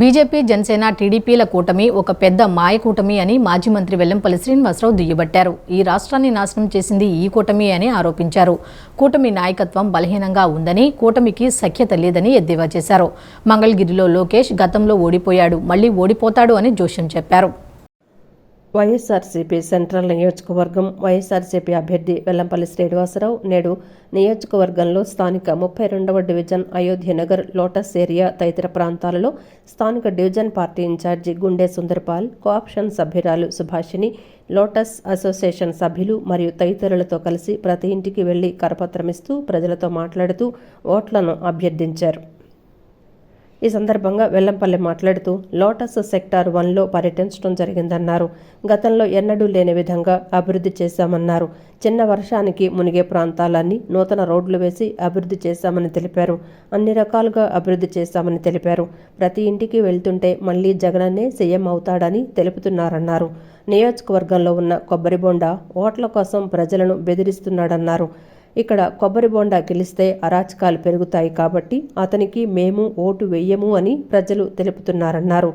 BJP Janasena టీడీపీల కూటమి ఒక పెద్ద మాయ కూటమి అని మాజీ మంత్రి వెల్లంపల్లి శ్రీనివాసరావు దుయ్యబట్టారు. ఈ రాష్ట్రాన్ని నాశనం చేసింది ఈ కూటమి అని ఆరోపించారు. కూటమి నాయకత్వం బలహీనంగా ఉందని కూటమికి సఖ్యత లేదని ఎద్దేవా చేశారు. మంగళగిరిలో లోకేష్ గతంలో ఓడిపోయాడు మళ్ళీ ఓడిపోతాడు అని జోష్యం చెప్పారు. వైఎస్ఆర్సీపీ సెంట్రల్ నియోజకవర్గం వైఎస్ఆర్సీపీ అభ్యర్థి వెల్లంపల్లి శ్రీనివాసరావు నేడు నియోజకవర్గంలో స్థానిక ముప్పై రెండవ డివిజన్ అయోధ్యనగర్ లోటస్ ఏరియా తదితర ప్రాంతాలలో స్థానిక డివిజన్ పార్టీ ఇన్ఛార్జి గుండె సుందర్పాల్ కోఆప్షన్ సభ్యురాలు సుభాషిణి లోటస్ అసోసియేషన్ సభ్యులు మరియు తదితరులతో కలిసి ప్రతి ఇంటికి వెళ్ళి కరపత్రమిస్తూ ప్రజలతో మాట్లాడుతూ ఓట్లను అభ్యర్థించారు. ఈ సందర్భంగా వెల్లంపల్లి మాట్లాడుతూ లోటస్ సెక్టార్ వన్లో పర్యటించడం జరిగిందన్నారు. గతంలో ఎన్నడూ లేని విధంగా అభివృద్ధి చేశామన్నారు. చిన్న వర్షానికి మునిగే ప్రాంతాలన్నీ నూతన రోడ్లు వేసి అభివృద్ధి చేశామని తెలిపారు. అన్ని రకాలుగా అభివృద్ధి చేశామని తెలిపారు. ప్రతి ఇంటికి వెళ్తుంటే మళ్ళీ జగనన్నే సీఎం అవుతాడని తెలుపుతున్నారన్నారు. నియోజకవర్గంలో ఉన్న కొబ్బరి బొండ ఓట్ల కోసం ప్రజలను బెదిరిస్తున్నాడన్నారు. ఇక్కడ కొబ్బరి బోండా గెలిస్తే అరాచకాలు పెరుగుతాయి కాబట్టి అతనికి మేము ఓటు వెయ్యము అని ప్రజలు తెలుపుతున్నారన్నారు.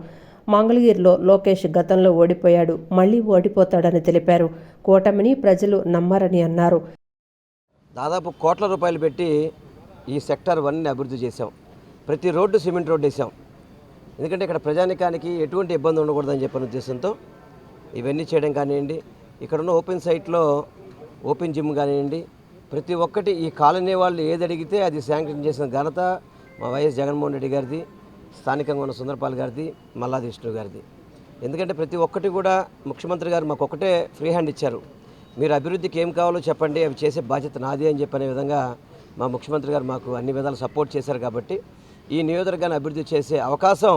మంగళగిరిలో లోకేష్ గతంలో ఓడిపోయాడు మళ్ళీ ఓడిపోతాడని తెలిపారు. కూటమిని ప్రజలు నమ్మరని అన్నారు. దాదాపు కోట్ల రూపాయలు పెట్టి ఈ సెక్టార్ వన్ని అభివృద్ధి చేశాం. ప్రతి రోడ్డు సిమెంట్ రోడ్డు వేసాం. ఎందుకంటే ఇక్కడ ప్రజానికానికి ఎటువంటి ఇబ్బంది ఉండకూడదని చెప్పిన ఉద్దేశంతో ఇవన్నీ చేయడం కానివ్వండి ఇక్కడ ఉన్న ఓపెన్ సైట్లో ఓపెన్ జిమ్ కానివ్వండి ప్రతి ఒక్కటి ఈ కాలనీ వాళ్ళు ఏది అడిగితే అది శాంక్షన్ చేసిన ఘనత మా వైఎస్ జగన్మోహన్ రెడ్డి గారిది స్థానికంగా ఉన్న సుందరపాల్ గారిది మల్లాది విష్ణు గారిది. ఎందుకంటే ప్రతి ఒక్కటి కూడా ముఖ్యమంత్రి గారు మాకు ఒకటే ఫ్రీ హ్యాండ్ ఇచ్చారు. మీరు అభివృద్ధికి ఏం కావాలో చెప్పండి అవి చేసే బాధ్యత నాది అని చెప్పనే విధంగా మా ముఖ్యమంత్రి గారు మాకు అన్ని విధాలు సపోర్ట్ చేశారు కాబట్టి ఈ నియోజకవర్గాన్ని అభివృద్ధి చేసే అవకాశం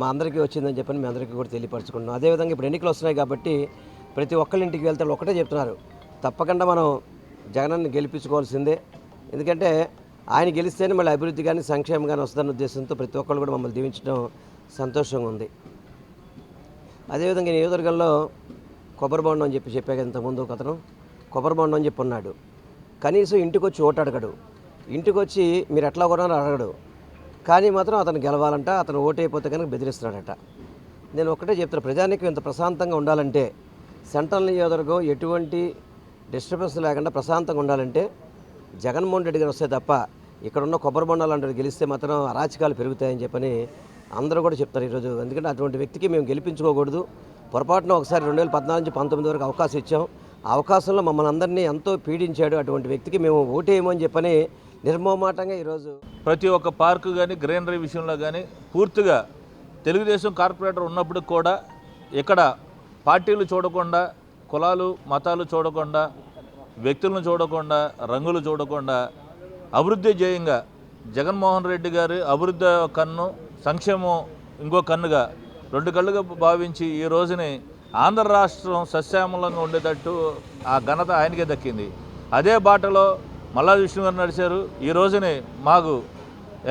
మా అందరికీ వచ్చిందని చెప్పని మీ అందరికీ కూడా తెలియపరచుకుంటున్నాం. అదేవిధంగా ఇప్పుడు ఎన్నికలు వస్తున్నాయి కాబట్టి ప్రతి ఒక్కళ్ళ ఇంటికి వెళ్తే వాళ్ళు ఒకటే చెప్తున్నారు. తప్పకుండా మనం జగనన్ని గెలిపించుకోవాల్సిందే. ఎందుకంటే ఆయన గెలిస్తేనే మళ్ళీ అభివృద్ధి కానీ సంక్షేమం కానీ వస్తుందన్న ఉద్దేశంతో ప్రతి ఒక్కళ్ళు కూడా మమ్మల్ని దీవించడం సంతోషంగా ఉంది. అదేవిధంగా నియోజకవర్గంలో కొబ్బరి బొండం అని చెప్పి చెప్పాక ఇంతకుముందు ఒక అతను. కొబ్బరి బొండం అని చెప్పి ఉన్నాడు. కనీసం ఇంటికి వచ్చి ఓటు అడగడు. ఇంటికి వచ్చి మీరు ఎట్లా కొన్నారో అడగడు. కానీ మాత్రం అతను గెలవాలంట అతను ఓటైపోతే కనుక బెదిరిస్తున్నాడట. నేను ఒకటే చెప్తాను ప్రజానికి ఇంత ప్రశాంతంగా ఉండాలంటే సెంట్రల్ నియోజకవర్గం ఎటువంటి డిస్టర్బెన్స్ లేకుండా ప్రశాంతంగా ఉండాలంటే జగన్మోహన్ రెడ్డి గారు వస్తే తప్ప ఇక్కడున్న కొబ్బరి బొండాలు అంటే గెలిస్తే మాత్రం అరాచకాలు పెరుగుతాయని చెప్పని అందరూ కూడా చెప్తారు ఈరోజు. ఎందుకంటే అటువంటి వ్యక్తికి మేము గెలిపించుకోకూడదు. పొరపాటున ఒకసారి రెండు వేల పద్నాలుగు నుంచి పంతొమ్మిది వరకు అవకాశం ఇచ్చాం. ఆ అవకాశంలో మమ్మల్ని అందరినీ ఎంతో పీడించాడు అటువంటి వ్యక్తికి మేము ఓటేయమని చెప్పని నిర్మోమాటంగా ఈరోజు ప్రతి ఒక్క పార్కు కానీ గ్రీనరీ విషయంలో కానీ పూర్తిగా తెలుగుదేశం కార్పొరేటర్ ఉన్నప్పుడు కూడా ఇక్కడ పార్టీలు చూడకుండా కులాలు మతాలు చూడకుండా వ్యక్తులను చూడకుండా రంగులు చూడకుండా అభివృద్ధి జయంగా జగన్మోహన్ రెడ్డి గారి అభివృద్ధి కన్ను సంక్షేమం ఇంకో కన్నుగా రెండు కళ్ళుగా భావించి ఈ రోజుని ఆంధ్ర రాష్ట్రం సస్యామలంగా ఉండేటట్టు ఆ ఘనత ఆయనకే దక్కింది. అదే బాటలో మల్లా విష్ణు గారు నడిచారు. ఈ రోజుని మాకు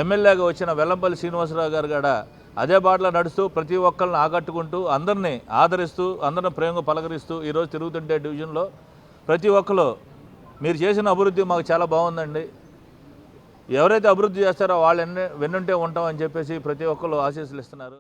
ఎమ్మెల్యేగా వచ్చిన వెల్లంపల్లి శ్రీనివాసరావు గారు కూడా అదే బాటలో నడుస్తూ ప్రతి ఒక్కరిని ఆకట్టుకుంటూ అందరినీ ఆదరిస్తూ అందరిని ప్రేమగా పలకరిస్తూ ఈరోజు తిరుగుతుంటే డివిజన్లో ప్రతి ఒక్కరు మీరు చేసిన అభివృద్ధి మాకు చాలా బాగుందండి. ఎవరైతే అభివృద్ధి చేస్తారో వాళ్ళు వెన్నుంటే ఉంటామని చెప్పేసి ప్రతి ఒక్కరు ఆశీస్సులు ఇస్తున్నారు.